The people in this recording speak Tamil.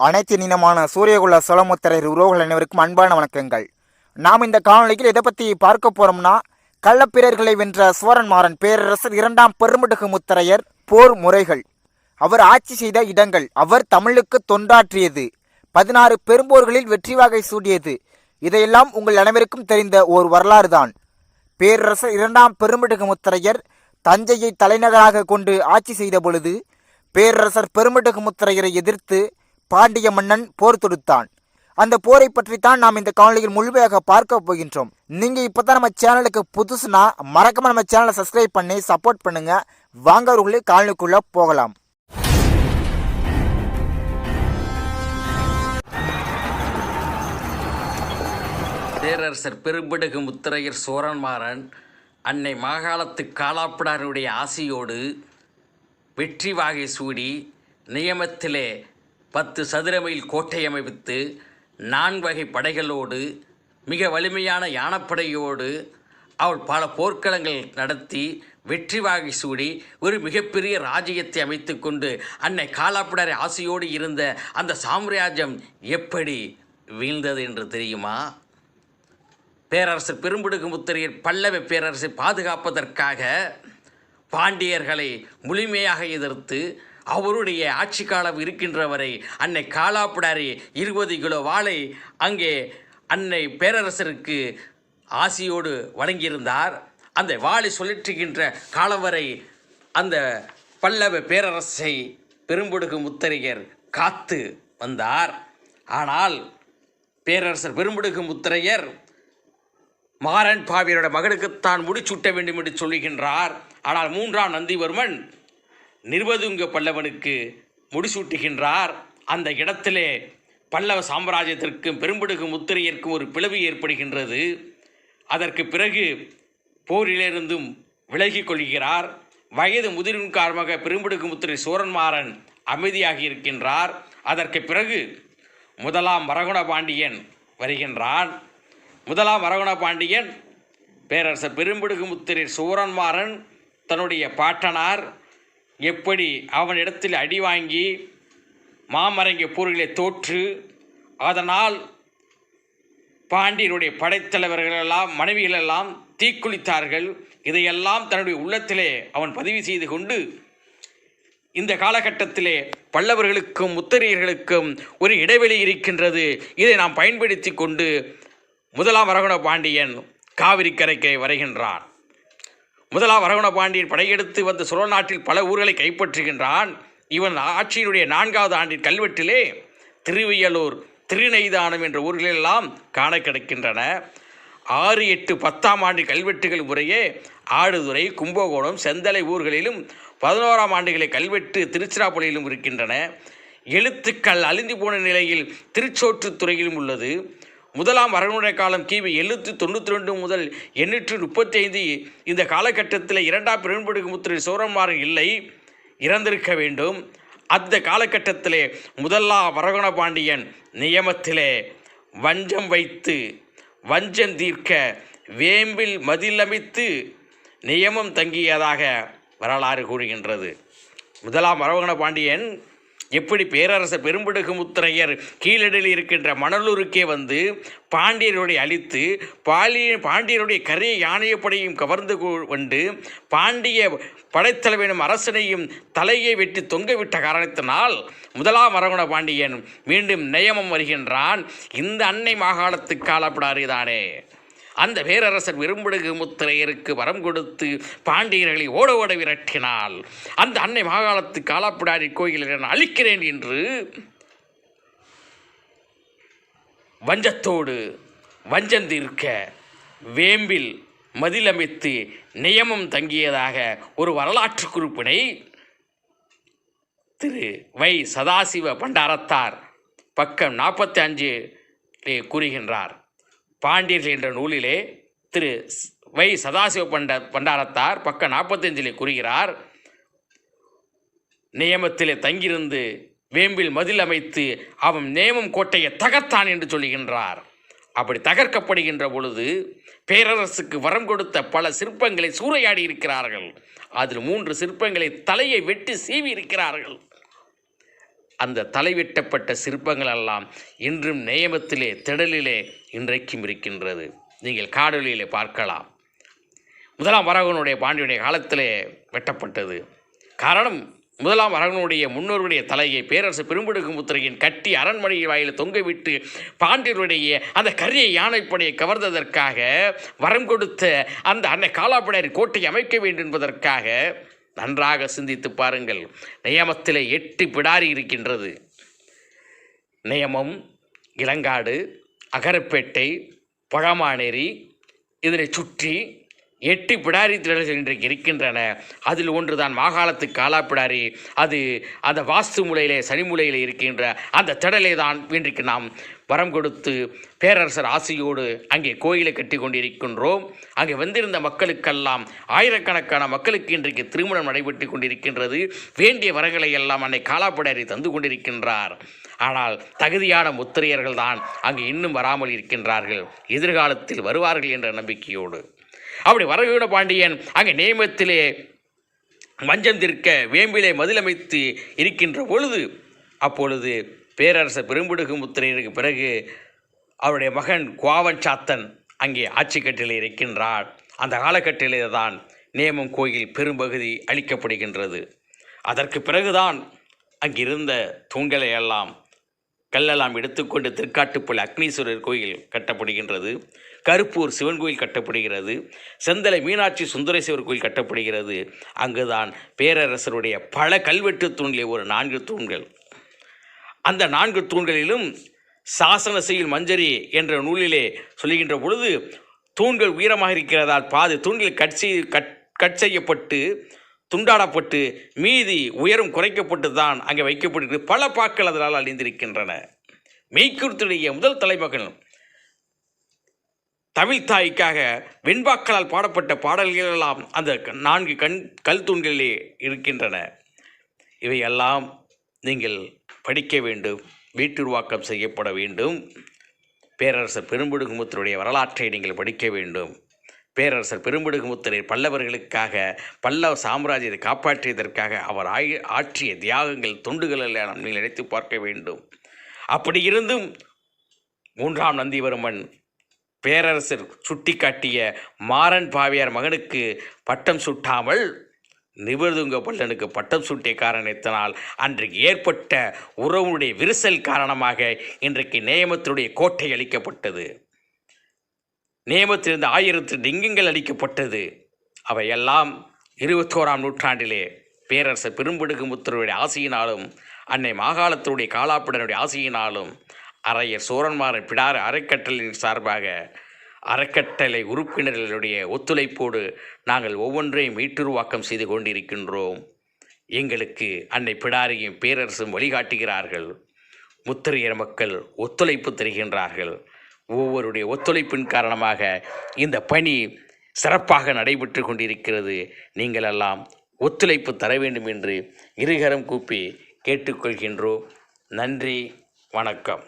அனைத்து இனமான சூரியகுல சோழமுத்திரர் உறவுகள் அனைவருக்கும் அன்பான வணக்கங்கள். நாம் இந்த காணொலியில் எதை பற்றி பார்க்க போறோம்னா கள்ளப்பிரர்களை வென்ற சோரன்மாறன் பேரரசர் இரண்டாம் பெருமிடுகு முத்தரையர் போர் முறைகள். அவர் ஆட்சி செய்த இடங்கள் அவர் தமிழுக்கு தொண்டாற்றியது. பதினாறு பெரும்போர்களில் வெற்றி வாகை சூடியது. இதையெல்லாம் உங்கள் அனைவருக்கும் தெரிந்த ஓர் வரலாறு தான் பேரரசர் இரண்டாம் பெருமிடுகு முத்தரையர் தஞ்சையை தலைநகராக கொண்டு ஆட்சி செய்த பொழுது பேரரசர் பெருமிடுகு முத்தரையரை எதிர்த்து பாண்டிய மன்னன் போர் தொடுத்தான். அந்த போரை பற்றித்தான் நாம் இந்த காணொலியில் முழுமையாக பார்க்க போகின்றோம். நீங்க இப்பதான் நம்ம சேனலுக்கு புதுசுனா மறக்காம நம்ம சேனலை சப்ஸ்கிரைப் பண்ணி சப்போர்ட் பண்ணுங்க. வாங்கவர்களே காலனிக்குள்ளே காணொலிக்குள்ள போகலாம். பேரரசர் பெரும்பிடுகு முத்திரையர் சோரன்மாறன் அன்னை மாகாலத்து காலாப்பிடாருடைய ஆசியோடு வெற்றி வாகை சூடி நியமத்திலே பத்து சதுர மைல் கோட்டை அமைத்து நான்வகை படைகளோடு மிக வலிமையான யானப்படையோடு அவள் பல போர்க்களங்கள் நடத்தி வெற்றி வாகை சூடி ஒரு மிகப்பெரிய ராஜ்யத்தை அமைத்துக்கொண்டு அன்னை காலாப்பிடரை ஆசையோடு இருந்த அந்த சாம்ராஜ்யம் எப்படி வீழ்ந்தது என்று தெரியுமா? பேரரசர் பெரும்பிடுகு முத்திரையர் பல்லவ பேரரசை பாதுகாப்பதற்காக பாண்டியர்களை முழுமையாக எதிர்த்து அவருடைய ஆட்சி காலம் இருக்கின்ற வரை அன்னை காலாப்பிடாரி இருபது கிலோ வாளை அங்கே அன்னை பேரரசருக்கு ஆசியோடு வழங்கியிருந்தார். அந்த வாளை சுழற்றுகின்ற காலம் வரை அந்த பல்லவ பேரரசை பெரும்பொடுகு முத்தரையர் காத்து வந்தார். ஆனால் பேரரசர் பெரும்பிடுகு முத்திரையர் மாறன் பாவியரோட மகனுக்குத்தான் முடிச்சூட்ட வேண்டும் என்று சொல்லுகின்றார். ஆனால் மூன்றாம் நந்திவர்மன் நிர்வதுங்க பல்லவனுக்கு முடிசூட்டுகின்றார். அந்த இடத்திலே பல்லவ சாம்ராஜ்யத்திற்கும் பெரும்படுகு முத்திரையிற்கும் ஒரு பிளவு ஏற்படுகின்றது. அதற்கு பிறகு போரிலிருந்தும் விலகிக் கொள்கிறார். வயது முதிரின் காரணமாக பெரும்படுகு முத்திரை சோரன்மாறன் அமைதியாக இருக்கின்றார். அதற்கு பிறகு முதலாம் வரகுண பாண்டியன் வருகின்றான். முதலாம் வரகுண பாண்டியன் பேரரசர் பெரும்படுகு முத்திரை சூரன்மாறன் தன்னுடைய பாட்டனார். எப்படி அவனிடத்தில் அடி வாங்கி மாமரங்க போர்களை தோற்று அதனால் பாண்டியனுடைய படைத்தலைவர்களெல்லாம் மனைவிகளெல்லாம் தீக்குளித்தார்கள். இதையெல்லாம் தன்னுடைய உள்ளத்திலே அவன் பதிவு செய்து கொண்டு இந்த காலகட்டத்திலே பல்லவர்களுக்கும் முத்தரையர்களுக்கும் ஒரு இடைவெளி இருக்கின்றது. இதை நாம் பயன்படுத்தி கொண்டு முதலாம் வரகுண பாண்டியன் காவிரி கரைக்கு வருகின்றான். முதலாம் வரகுண பாண்டியன் படையெடுத்து வந்த சோழ நாட்டில் பல ஊர்களை கைப்பற்றுகின்றான். இவன் ஆட்சியினுடைய நான்காவது ஆண்டின் கல்வெட்டிலே திருவியலூர் திருநெய்தானம் என்ற ஊர்களெல்லாம் காண கிடைக்கின்றன. ஆறு எட்டு பத்தாம் ஆண்டு கல்வெட்டுகள் முறையே ஆடுதுறை கும்பகோணம் செந்தலை ஊர்களிலும் பதினோராம் ஆண்டுகளை கல்வெட்டு திருச்சிராப்பள்ளியிலும் இருக்கின்றன. எழுத்துக்கள் அழிந்து போன நிலையில் திருச்சோற்றுத்துறையிலும் உள்ளது. முதலாம் வரணுடைய காலம் கிபி எழுநூற்றி தொண்ணூற்றி ரெண்டு முதல் எண்ணூற்று முப்பத்தி ஐந்து இந்த காலகட்டத்தில் இரண்டாம் பெரும்படுகு முத்திரை இல்லை இறந்திருக்க வேண்டும். அந்த காலகட்டத்திலே முதலாம் வரகுண பாண்டியன் நியமத்திலே வஞ்சம் வைத்து வஞ்சம் தீர்க்க வேம்பில் மதிலமைத்து நியமம் தங்கியதாக வரலாறு கூறுகின்றது. முதலாம் வரவகண பாண்டியன் எப்படி பேரரசர் பெரும்பிடுகு முத்திரையர் கீழடியில் இருக்கின்ற மணலூருக்கே வந்து பாண்டியருடைய அழித்து பாலிய பாண்டியருடைய கரிய யானையப்படையும் கவர்ந்து கொண்டு பாண்டிய படைத்தலைவனும் அரசனையும் தலையை வெட்டி தொங்கவிட்ட காரணத்தினால் முதலாம் அரகுண பாண்டியன் மீண்டும் நியமம் வருகின்றான். இந்த அன்னை மாகாணத்து காலப்படாறுதானே அந்த பேரரசர் விரும்பிடுகு முத்திரையருக்கு வரம் கொடுத்து பாண்டியர்களை ஓட ஓட விரட்டினால் அந்த அன்னை மாகாணத்து காலாப்பிடாரி கோயிலை நான் அழிக்கிறேன் என்று வஞ்சத்தோடு வஞ்சந்திருக்க வேம்பில் மதிலமைத்து நியமம் தங்கியதாக ஒரு வரலாற்று குறிப்பினை திரு வை சதாசிவ பண்டாரத்தார் பக்கம் நாற்பத்தி அஞ்சு கூறுகின்றார். பாண்டியர்கள் என்ற நூலிலே திரு வை சதாசிவ பண்ட பண்டாரத்தார் பக்கம் நாற்பத்தஞ்சிலே கூறுகிறார் நியமத்திலே தங்கியிருந்து வேம்பில் மதில் அமைத்து அவன் நேமம் கோட்டையை தகர்த்தான் என்று சொல்லுகின்றார். அப்படி தகர்க்கப்படுகின்ற பொழுது பேரரசுக்கு வரம் கொடுத்த பல சிற்பங்களை சூறையாடி இருக்கிறார்கள். அதில் மூன்று சிற்பங்களை தலையை வெட்டி சீவி இருக்கிறார்கள். அந்த தலைவெட்டப்பட்ட சிற்பங்கள் எல்லாம் இன்றும் நேயமத்திலே திடலிலே இன்றைக்கும் இருக்கின்றது. நீங்கள் காடொலியிலே பார்க்கலாம். முதலாம் வரகனுடைய பாண்டியனுடைய காலத்திலே வெட்டப்பட்டது. காரணம் முதலாம் அரகனுடைய முன்னோருடைய தலையை பேரரசு பெரும்படுகு முத்திரையின் கட்டி அரண்மனை வாயில் தொங்கவிட்டு பாண்டியருடைய அந்த கரிய யானைப்படையை கவர்ந்ததற்காக வரம் கொடுத்த அந்த அன்னை காலாப்படையர் கோட்டை அமைக்க வேண்டும் என்பதற்காக நன்றாக சிந்தித்து பாருங்கள். நியமத்திலே எட்டு பிடாரி இருக்கின்றது. நியமம் இளங்காடு அகரப்பேட்டை பழமானேரி இதனை சுற்றி எட்டு பிடாரி திடல்கள் இன்றைக்கு இருக்கின்றன. அதில் ஒன்றுதான் காலா பிடாரி அது அந்த வாஸ்து முலையிலே சனி முலையில் இருக்கின்ற அந்த திடலை தான் இன்றைக்கு நாம் வரம் கொடுத்து பேரரசர் ஆசையோடு அங்கே கோயிலை கட்டி கொண்டிருக்கின்றோம். அங்கே வந்திருந்த மக்களுக்கெல்லாம் ஆயிரக்கணக்கான மக்களுக்கு இன்றைக்கு திருமணம் நடைபெற்று கொண்டிருக்கின்றது. வேண்டிய வரங்களை எல்லாம் அன்னை காலாப்பிடாரி தந்து கொண்டிருக்கின்றார். ஆனால் தகுதியான முத்திரையர்கள் தான் அங்கு இன்னும் வராமல் இருக்கின்றார்கள். எதிர்காலத்தில் வருவார்கள் என்ற நம்பிக்கையோடு. அப்படி வரவீட பாண்டியன். அங்கே நியமத்திலே மஞ்சம் திருக்க வேம்பிலே மதிலமைத்து இருக்கின்ற பொழுது அப்பொழுது பேரரசர் பெரும்புடுகு முத்திரையருக்கு பிறகு அவருடைய மகன் குவாவன் சாத்தன் அங்கே ஆட்சி கட்டிலே இருக்கின்றார். அந்த காலகட்டத்திலே தான் நேமம் கோயில் பெரும்பகுதி அளிக்கப்படுகின்றது. அதற்கு பிறகுதான் அங்கிருந்த தூண்களை எல்லாம் கல்லெல்லாம் எடுத்துக்கொண்டு திருக்காட்டுப்பள்ளி அக்னீஸ்வரர் கோயில் கட்டப்படுகின்றது. கருப்பூர் சிவன் கோயில் கட்டப்படுகிறது. செந்தலை மீனாட்சி சுந்தரேஸ்வரர் கோயில் கட்டப்படுகிறது. அங்குதான் பேரரசருடைய பல கல்வெட்டு தூண்களில் ஒரு நான்கு தூண்கள். அந்த நான்கு தூண்களிலும் சாசன செய்யுள் மஞ்சரி என்ற நூலிலே சொல்லுகின்ற பொழுது தூண்கள் உயரமாக இருக்கிறதால் பாதி தூண்கள் கட் செய் கட் கட் செய்யப்பட்டு துண்டாடப்பட்டு மீதி உயரம் குறைக்கப்பட்டு தான் அங்கே வைக்கப்பட்டிருக்கு பல பாக்கள் அதனால் அழிந்திருக்கின்றன. மெய்க்குருத்துடைய முதல் தலைமகன் தமிழ் தாய்க்காக வெண்பாக்களால் பாடப்பட்ட பாடல்களெல்லாம் அந்த நான்கு கண் கல் தூண்களிலே இருக்கின்றன. இவையெல்லாம் நீங்கள் படிக்க வேண்டும் வீட்டுருவாக்கம் செய்யப்பட வேண்டும். பேரரசர் பெரும்பிடுகுமுத்தருடைய வரலாற்றை நீங்கள் படிக்க வேண்டும். பேரரசர் பெரும்பிடுகுமுத்தரை பல்லவர்களுக்காக பல்லவ சாம்ராஜ்யத்தை காப்பாற்றியதற்காக அவர் ஆய் ஆற்றிய தியாகங்கள் தொண்டுகள் எல்லாம் நீங்கள் நினைத்து பார்க்க வேண்டும். அப்படி இருந்தும் மூன்றாம் நந்திவர்மன் பேரரசர் சுட்டிக்காட்டிய மாறன் பாவியார் மகனுக்கு பட்டம் சுட்டாமல் நிபர்துங்க பல்லனுக்கு பட்டம் சூட்டிய காரணத்தினால் அன்றைக்கு ஏற்பட்ட உறவுடைய விரிசல் காரணமாக இன்றைக்கு நேமத்தினுடைய கோட்டை அளிக்கப்பட்டது நேமத்திலிருந்து ஆயிரத்து டிங்கங்கள் அளிக்கப்பட்டது அவையெல்லாம் இருபத்தோராம் நூற்றாண்டிலே பேரரசர் பெரும்படுகு முத்தருடைய ஆசையினாலும் அன்னை மாகாளத்தினுடைய காலாப்பிடனுடைய ஆசையினாலும் அறையர் சோரன்மாரன் பிடார் அறக்கட்டளையின் சார்பாக அறக்கட்டளை உறுப்பினர்களுடைய ஒத்துழைப்போடு நாங்கள் ஒவ்வொன்றையும் மீட்டுருவாக்கம் செய்து கொண்டிருக்கின்றோம். எங்களுக்கு அன்னை பிடாரியும் பேரரசும் வழிகாட்டுகிறார்கள். முத்திரையர் மக்கள் ஒத்துழைப்பு தருகின்றார்கள். ஒவ்வொருடைய ஒத்துழைப்பின் காரணமாக இந்த பணி சிறப்பாக நடைபெற்று கொண்டிருக்கிறது. நீங்கள் எல்லாம் ஒத்துழைப்பு தர வேண்டும் என்று இருகரம் கூப்பி கேட்டுக்கொள்கின்றோம். நன்றி வணக்கம்.